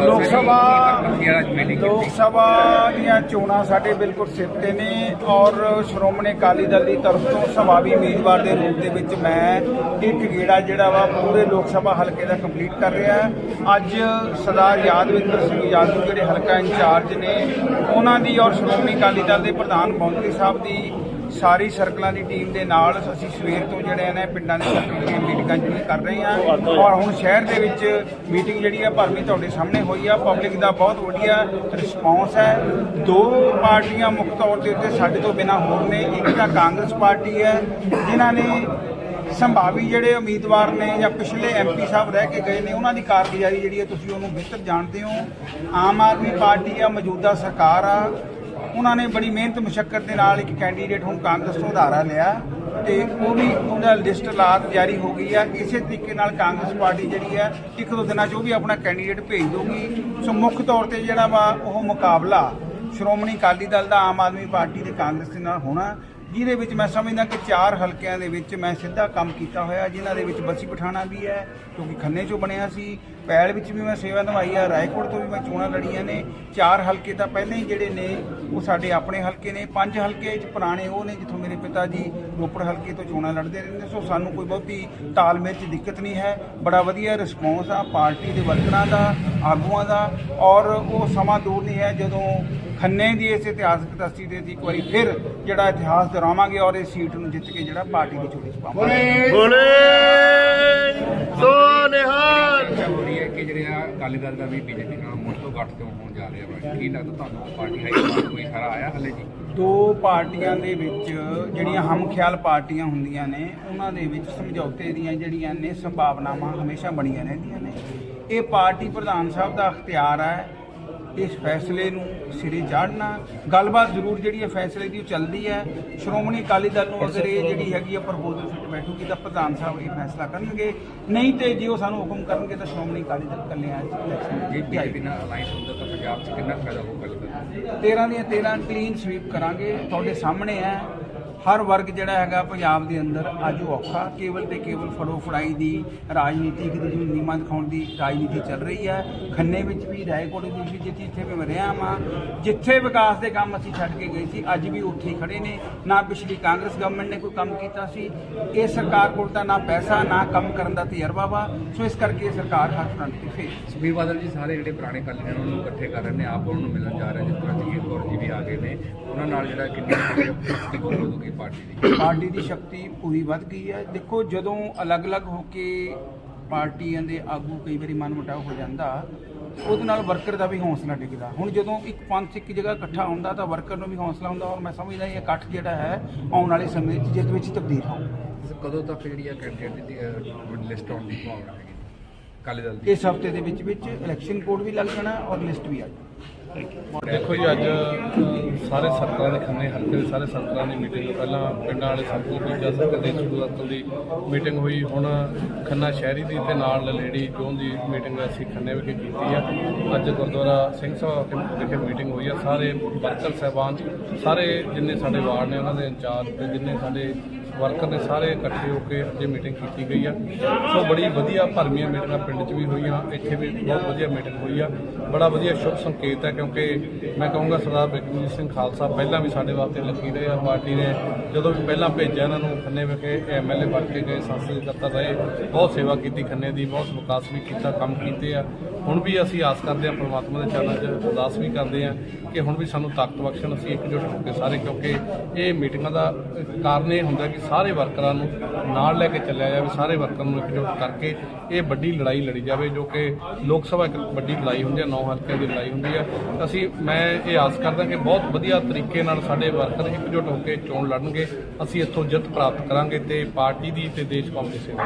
ਲੋਕ ਸਭਾ ਲੋਕ ਸਭਾ ਦੀਆਂ ਚੋਣਾਂ ਸਾਡੇ ਬਿਲਕੁਲ ਸਿਰ ਤੇ ਨੇ ਔਰ ਸ਼੍ਰੋਮਣੀ ਅਕਾਲੀ ਦਲ ਦੀ ਤਰਫ ਤੋਂ ਸੰਭਾਵੀ ਉਮੀਦਵਾਰ ਦੇ ਰੂਪ ਦੇ ਵਿੱਚ ਮੈਂ ਇੱਕ ਗੇੜਾ ਜਿਹੜਾ ਵਾ ਪੂਰੇ ਲੋਕ ਸਭਾ ਹਲਕੇ ਦਾ ਕੰਪਲੀਟ ਕਰ ਰਿਹਾ ਅੱਜ ਸਰਦਾਰ ਯਾਦਵਿੰਦਰ ਸਿੰਘ ਯਾਦਵ ਜਿਹੜੇ ਹਲਕਾ ਇੰਚਾਰਜ ਨੇ, ਉਹਨਾਂ ਦੀ ਔਰ ਸ਼੍ਰੋਮਣੀ ਅਕਾਲੀ ਦਲ ਦੇ ਪ੍ਰਧਾਨ ਮੰਤਰੀ ਸਾਹਿਬ ਦੀ ਸਾਰੀ ਸਰਕਲਾਂ ਦੀ ਟੀਮ ਦੇ ਨਾਲ ਅਸੀਂ ਸਵੇਰ ਤੋਂ ਜਿਹੜੇ ਨੇ ਪਿੰਡਾਂ ਦੇ ਸਰਕਲ ਦੀਆਂ ਮੀਟਿੰਗਾਂ ਜਿਹੜੀਆਂ ਕਰ ਰਹੇ ਹਾਂ। ਔਰ ਹੁਣ ਸ਼ਹਿਰ ਦੇ ਵਿੱਚ ਮੀਟਿੰਗ ਜਿਹੜੀ ਆ ਭਰਵੀਂ ਤੁਹਾਡੇ ਸਾਹਮਣੇ ਹੋਈ ਆ। ਪਬਲਿਕ ਦਾ ਬਹੁਤ ਵਧੀਆ ਰਿਸਪੌਂਸ ਹੈ। ਦੋ ਪਾਰਟੀਆਂ ਮੁੱਖ ਤੌਰ ਦੇ ਉੱਤੇ ਸਾਡੇ ਤੋਂ ਬਿਨਾਂ ਹੋਰ ਨੇ। ਇੱਕ ਤਾਂ ਕਾਂਗਰਸ ਪਾਰਟੀ ਹੈ, ਜਿਨ੍ਹਾਂ ਨੇ ਸੰਭਾਵੀ ਜਿਹੜੇ ਉਮੀਦਵਾਰ ਨੇ ਜਾਂ ਪਿਛਲੇ ਐਮਪੀ ਸਾਹਿਬ ਰਹਿ ਕੇ ਗਏ ਨੇ, ਉਹਨਾਂ ਦੀ ਕਾਰਗੁਜ਼ਾਰੀ ਜਿਹੜੀ ਹੈ ਤੁਸੀਂ ਉਹਨੂੰ ਬਿਹਤਰ ਜਾਣਦੇ ਹੋ। ਆਮ ਆਦਮੀ ਪਾਰਟੀ ਆ, ਮੌਜੂਦਾ ਸਰਕਾਰ ਆ। ਉਹਨਾਂ ਨੇ ਬੜੀ ਮਿਹਨਤ ਮੁਸ਼ਕਲ ਦੇ ਨਾਲ ਇੱਕ ਕੈਂਡੀਡੇਟ ਹੁਣ ਕਾਂਗਰਸ ਤੋਂ ਉਧਾਰਾ ਲਿਆ ਤੇ ਉਹ ਵੀ ਉਹਦਾ ਲਿਸਟ ਲਾਤ ਜਾਰੀ ਹੋ ਗਈ ਆ। ਇਸੇ ਤਰੀਕੇ ਨਾਲ ਕਾਂਗਰਸ ਪਾਰਟੀ ਜਿਹੜੀ ਆ, ਇੱਕ ਦੋ ਦਿਨਾਂ 'ਚ ਉਹ ਵੀ ਆਪਣਾ ਕੈਂਡੀਡੇਟ ਭੇਜ ਦਊਗੀ। ਸੋ ਮੁੱਖ ਤੌਰ ਤੇ ਜਿਹੜਾ ਵਾ ਉਹ ਮੁਕਾਬਲਾ ਸ਼੍ਰੋਮਣੀ ਅਕਾਲੀ ਦਲ ਦਾ ਆਮ ਆਦਮੀ ਪਾਰਟੀ ਦੇ ਕਾਂਗਰਸ ਦੇ ਨਾਲ ਹੋਣਾ ਜਿਹਦੇ ਵਿੱਚ ਮੈਂ ਸਮਝਦਾ ਕਿ ਚਾਰ ਹਲਕਿਆਂ ਦੇ ਵਿੱਚ ਮੈਂ ਸਿੱਧਾ ਕੰਮ ਕੀਤਾ ਹੋਇਆ, ਜਿਨ੍ਹਾਂ ਦੇ ਵਿੱਚ ਬੱਸੀ ਪਠਾਣਾ ਵੀ ਹੈ, ਕਿਉਂਕਿ ਖੰਨੇ ਚੋਂ ਬਣਿਆ ਸੀ। ਪੈਲ ਵਿੱਚ ਵੀ ਮੈਂ ਸੇਵਾ ਨਿਭਾਈ ਆ, ਰਾਏਕੋਟ ਤੋਂ ਵੀ ਮੈਂ ਚੋਣਾਂ ਲੜੀਆਂ ਨੇ। ਚਾਰ ਹਲਕੇ ਤਾਂ ਪਹਿਲਾਂ ਹੀ ਜਿਹੜੇ ਨੇ, ਉਹ ਸਾਡੇ ਆਪਣੇ ਹਲਕੇ ਨੇ। ਪੰਜ ਹਲਕੇ ਚ ਪੁਰਾਣੇ ਉਹ ਨੇ, ਜਿੱਥੋਂ ਮੇਰੇ ਪਿਤਾ ਜੀ ਰੋਪੜ ਹਲਕੇ ਤੋਂ ਚੋਣਾਂ ਲੜਦੇ ਰਹਿੰਦੇ ਸੋ ਸਾਨੂੰ ਕੋਈ ਬਹੁਤੀ ਤਾਲਮੇਲ 'ਚ ਦਿੱਕਤ ਨਹੀਂ ਹੈ। ਬੜਾ ਵਧੀਆ ਰਿਸਪੌਂਸ ਆ, ਪਾਰਟੀ ਦੇ ਵਰਕਰਾਂ ਦਾ ਆਗੂਆਂ ਦਾ ਔਰ ਉਹ ਸਮਾਂ ਦੂਰ ਨਹੀਂ ਹੈ। ਜਦੋਂ ਖੰਨੇ ਦੀ ਇਸ ਇਤਿਹਾਸਕ ਤਸਤੀ ਦੇ ਅਸੀਂ ਇੱਕ ਵਾਰੀ ਫਿਰ ਜਿਹੜਾ ਇਤਿਹਾਸ ਦੁਹਰਾਵਾਂਗੇ ਔਰ ਇਸ ਸੀਟ ਨੂੰ ਜਿੱਤ ਕੇ ਜਿਹੜਾ ਪਾਰਟੀ ਦੀ ਝੋਲੀ 'ਚ ਪਾਵਾਂਗੇ। ਬੋਲੇ ਸੋ ਨਿਹਾਲ ਚਰਚਾ ਹੋ ਰਹੀ ਹੈ ਕਿ ਜਿਹੜੇ ਆ ਅਕਾਲੀ ਦਲ ਦਾ ਵੀ ਬੀਜੇਪੀ ਨਾਲ ਮੁੱਢ ਤੋਂ ਗੱਠ ਤੋਂ ਹੋਣ ਜਾ ਰਿਹਾ ਵਾ? ਕੀ ਲੱਗਦਾ ਤੁਹਾਨੂੰ ਪਾਰਟੀ ਹਾਈ ਕੋਈ ਸਾਰਾ ਆਇਆ ਹਲੇ ਜੀ? ਦੋ ਪਾਰਟੀਆਂ ਦੇ ਵਿੱਚ ਜਿਹੜੀਆਂ ਹਮ ਖਿਆਲ ਪਾਰਟੀਆਂ ਹੁੰਦੀਆਂ ਨੇ, ਉਹਨਾਂ ਦੇ ਵਿੱਚ ਸਮਝੌਤੇ ਦੀਆਂ ਜਿਹੜੀਆਂ ਨੇ ਸੰਭਾਵਨਾਵਾਂ ਹਮੇਸ਼ਾ ਬਣੀਆਂ ਰਹਿੰਦੀਆਂ ਨੇ। ਇਹ ਪਾਰਟੀ ਪ੍ਰਧਾਨ ਸਾਹਿਬ ਦਾ ਅਖਤਿਆਰ ਹੈ। ਇਸ ਫੈਸਲੇ ਨੂੰ ਸਿਰੇ ਚਾੜਨਾ। ਗੱਲਬਾਤ ਜ਼ਰੂਰ ਜਿਹੜੀ ਹੈ ਫੈਸਲੇ ਦੀ ਉਹ ਚੱਲਦੀ ਹੈ। ਸ਼੍ਰੋਮਣੀ ਅਕਾਲੀ ਦਲ ਨੂੰ ਅਗਰ ਇਹ ਜਿਹੜੀ ਹੈਗੀ ਆ ਪ੍ਰਪੋਜ਼ਲ ਸਿੱਟ ਬੈਠੂਗੀ ਤਾਂ ਪ੍ਰਧਾਨ ਸਾਹਿਬ ਇਹ ਫੈਸਲਾ ਕਰਨਗੇ। ਨਹੀਂ ਤੇ ਜੇ ਉਹ ਸਾਨੂੰ ਹੁਕਮ ਕਰਨਗੇ ਤਾਂ ਸ਼੍ਰੋਮਣੀ ਅਕਾਲੀ ਦਲ ਇਕੱਲੇ ਆ ਜੇ ਬੀਜੇਪੀ ਨਾਲ ਅਲਾਈਅੰਸ ਹੁੰਦਾ ਤਾਂ ਪੰਜਾਬ 'ਚ ਕਿੰਨਾ ਫਾਇਦਾ ਹੋਊਗਾ? ਲੱਗਦਾ 13 ਦੀਆਂ 13 ਕਲੀਨ ਸਵੀਪ ਕਰਾਂਗੇ। ਤੁਹਾਡੇ ਸਾਹਮਣੇ ਹੈ। ਹਰ ਵਰਗ ਜਿਹੜਾ ਹੈਗਾ ਪੰਜਾਬ ਦੇ ਅੰਦਰ ਅੱਜ ਉਹ ਔਖਾ। ਕੇਵਲ ਤੇ ਕੇਵਲ ਫੜੋ ਫੜਾਈ ਦੀ ਰਾਜਨੀਤੀ ਦੀ ਜਿਹਨੂੰ ਨੀਮਾਂ ਦਿਖਾਉਣ ਦੀ ਰਾਜਨੀਤੀ ਚੱਲ ਰਹੀ ਹੈ। ਖੰਨੇ ਵਿੱਚ ਵੀ, ਰਾਏਕੋਟ ਵਿੱਚ ਵੀ, ਜਿੱਥੇ ਜਿੱਥੇ ਮੈਂ ਰਿਹਾ ਵਾਂ, ਜਿੱਥੇ ਵਿਕਾਸ ਦੇ ਕੰਮ ਅਸੀਂ ਛੱਡ ਕੇ ਗਏ ਸੀ, ਅੱਜ ਵੀ ਉੱਥੇ ਹੀ ਖੜੇ ਨੇ। ਨਾ ਪਿਛਲੀ ਕਾਂਗਰਸ ਗਵਰਨਮੈਂਟ ਨੇ ਕੋਈ ਕੰਮ ਕੀਤਾ ਸੀ। ਇਹ ਸਰਕਾਰ ਕੋਲ ਤਾਂ ਨਾ ਪੈਸਾ, ਨਾ ਕੰਮ ਕਰਨ ਦਾ ਤਜਰਬਾ ਵਾ। ਸੋ ਇਸ ਕਰਕੇ ਇਹ ਸਰਕਾਰ ਹੱਥ ਫਰੰਟ ਤੇ ਫੇਰ। ਸੁਖਬੀਰ ਬਾਦਲ ਜੀ, ਸਾਰੇ ਜਿਹੜੇ ਪੁਰਾਣੇ ਅਕਾਲੀ ਨੇ ਉਹਨਾਂ ਨੂੰ ਇਕੱਠੇ ਕਰ ਰਹੇ ਨੇ। ਆਪ ਉਹਨਾਂ ਨੂੰ ਮਿਲਣ ਜਾ ਰਹੇ ਜਿਸ ਤਰ੍ਹਾਂ ਜਗੀਰ ਕੌਰ ਜੀ ਵੀ ਆ ਗਏ ਨੇ। ਉਹਨਾਂ ਨਾਲ ਜਿਹੜਾ ਕਿੰਨੀ ਹੋਊਗੀ ਪਾਰਟੀ ਦੀ। ਪਾਰਟੀ ਦੀ ਸ਼ਕਤੀ ਪੂਰੀ ਵੱਧ ਗਈ ਹੈ। ਦੇਖੋ ਜਦੋਂ ਅਲੱਗ-ਅਲੱਗ ਹੋ ਕੇ ਪਾਰਟੀਆਂ ਦੇ ਆਗੂ ਕਈ ਵਾਰੀ ਮਨਮੁਟਾਵ ਹੋ ਜਾਂਦਾ ਉਹਦੇ ਨਾਲ ਵਰਕਰ ਦਾ ਵੀ ਹੌਸਲਾ ਡਿੱਗਦਾ। ਹੁਣ ਜਦੋਂ ਇੱਕ ਪੰਥ ਇੱਕ ਜਗ੍ਹਾ ਇਕੱਠਾ ਹੁੰਦਾ ਤਾਂ ਵਰਕਰ ਨੂੰ ਵੀ ਹੌਸਲਾ ਹੁੰਦਾ ਔਰ ਮੈਂ ਸਮਝਦਾ ਇਹ ਇਕੱਠ ਜਿਹੜਾ ਹੈ ਆਉਣ ਵਾਲੇ ਸਮੇਂ 'ਚ ਜਿਸ ਵਿੱਚ ਤਬਦੀਲ ਹੋਊਗਾ ਕਦੋਂ ਤੱਕ ਜਿਹੜੀ ਆ ਕੈਂਡੀਡੇਟ ਦੀ ਲਿਸਟ ਆਉਣ ਦੀ ਭਾਵਨਾ ਹੈਗੀ? ਅਕਾਲੀ ਦਲ ਦੀ। ਇਸ ਹਫ਼ਤੇ ਦੇ ਵਿੱਚ ਵਿੱਚ ਇਲੈਕਸ਼ਨ ਕੋਡ ਵੀ ਲੱਗ ਜਾਣਾ ਔਰ ਲਿਸਟ ਵੀ ਆ ਜਾਣੀ ਦੇਖੋ ਜੀ, ਅੱਜ ਸਾਰੇ ਸਰਕਲਾਂ ਦੇ ਖੰਨੇ ਹਲਕੇ ਦੇ ਸਾਰੇ ਸਰਕਲਾਂ ਦੀ ਮੀਟਿੰਗ ਪਹਿਲਾਂ ਪਿੰਡਾਂ ਵਾਲੇ ਸਰਕਲ ਦੂਜਾ ਸਰਕਲ ਦੇ ਸਰਕਲ ਦੀ ਮੀਟਿੰਗ ਹੋਈ। ਹੁਣ ਖੰਨਾ ਸ਼ਹਿਰੀ ਦੀ ਤੇ ਨਾਲ ਲੇਡੀ ਜੋਨ ਦੀ ਮੀਟਿੰਗ ਅਸੀਂ ਖੰਨੇ ਵਿਖੇ ਕੀਤੀ ਆ। ਅੱਜ ਗੁਰਦੁਆਰਾ ਸਿੰਘ ਸਾਹਿਬ ਵਿਖੇ ਮੀਟਿੰਗ ਹੋਈ ਆ। ਸਾਰੇ ਵਰਕਰ ਸਹਿਬਾਨ, ਸਾਰੇ ਜਿੰਨੇ ਸਾਡੇ ਵਾਰਡ ਨੇ, ਉਹਨਾਂ ਦੇ ਇੰਚਾਰਜ ਤੇ ਜਿੰਨੇ ਸਾਡੇ ਵਰਕਰ ਨੇ, ਸਾਰੇ ਇਕੱਠੇ ਹੋ ਕੇ ਅੱਜ ਮੀਟਿੰਗ ਕੀਤੀ ਗਈ ਆ। ਸੋ ਬੜੀ ਵਧੀਆ ਭਰਮੀਆਂ ਮੀਟਿੰਗਾਂ ਪਿੰਡ 'ਚ ਵੀ ਹੋਈਆਂ, ਇੱਥੇ ਵੀ ਬਹੁਤ ਵਧੀਆ ਮੀਟਿੰਗ ਹੋਈ ਆ। ਬੜਾ ਵਧੀਆ ਸ਼ੁਭ ਸੰਕੇਤ ਹੈ ਕਿਉਂਕਿ ਮੈਂ ਕਹੂੰਗਾ ਸਰਦਾਰ ਬਿਕਰਮ ਸਿੰਘ ਖਾਲਸਾ ਪਹਿਲਾਂ ਵੀ ਸਾਡੇ ਵਾਸਤੇ ਲੱਗੀ ਰਹੇ ਆ, ਪਾਰਟੀ ਨੇ ਜਦੋਂ ਵੀ ਪਹਿਲਾਂ ਭੇਜਿਆ ਇਹਨਾਂ ਨੂੰ ਖੰਨੇ ਵਿਖੇ ਐਮਐਲਏ ਬਣ ਕੇ ਗਏ, ਸੰਸਦੀ ਦਫ਼ਤਰ ਰਹੇ। ਬਹੁਤ ਸੇਵਾ ਕੀਤੀ ਖੰਨੇ ਦੀ, ਬਹੁਤ ਵਿਕਾਸ ਵੀ ਕੀਤਾ, ਕੰਮ ਕੀਤੇ ਆ। ਹੁਣ ਵੀ ਅਸੀਂ ਆਸ ਕਰਦੇ ਹਾਂ, ਪ੍ਰਮਾਤਮਾ ਦੇ ਚਰਨਾਂ 'ਚ ਅਰਦਾਸ ਵੀ ਕਰਦੇ ਹਾਂ ਕਿ ਹੁਣ ਵੀ ਸਾਨੂੰ ਤਾਕਤ ਬਖਸ਼ਣ, ਅਸੀਂ ਇਕਜੁੱਟ ਹੋ ਕੇ ਸਾਰੇ ਕਿਉਂਕਿ ਇਹ ਮੀਟਿੰਗਾਂ ਦਾ ਕਾਰਨ ਇਹ ਹੁੰਦਾ ਕਿ ਸਾਰੇ ਵਰਕਰਾਂ ਨੂੰ ਨਾਲ ਲੈ ਕੇ ਚੱਲਿਆ ਜਾਵੇ, ਸਾਰੇ ਵਰਕਰਾਂ ਨੂੰ ਇਕਜੁੱਟ ਕਰਕੇ ਇਹ ਵੱਡੀ ਲੜਾਈ ਲੜੀ ਜਾਵੇ, ਜੋ ਕਿ ਲੋਕ ਸਭਾ ਇੱਕ ਵੱਡੀ ਲੜਾਈ ਹੁੰਦੀ ਹੈ, ਨੌ ਹਲਕਿਆਂ ਦੀ ਲੜਾਈ ਹੁੰਦੀ ਹੈ। ਅਸੀਂ, ਮੈਂ ਇਹ ਆਸ ਕਰਦਾ ਕਿ ਬਹੁਤ ਵਧੀਆ ਤਰੀਕੇ ਨਾਲ ਸਾਡੇ ਵਰਕਰ ਇਕਜੁੱਟ ਹੋ ਕੇ ਚੋਣ ਲੜਨਗੇ। ਅਸੀਂ ਇੱਥੋਂ ਜਿੱਤ ਪ੍ਰਾਪਤ ਕਰਾਂਗੇ ਤੇ ਪਾਰਟੀ ਦੀ ਤੇ ਦੇਸ਼ ਕੌਮ ਦੀ ਸੇਵਾ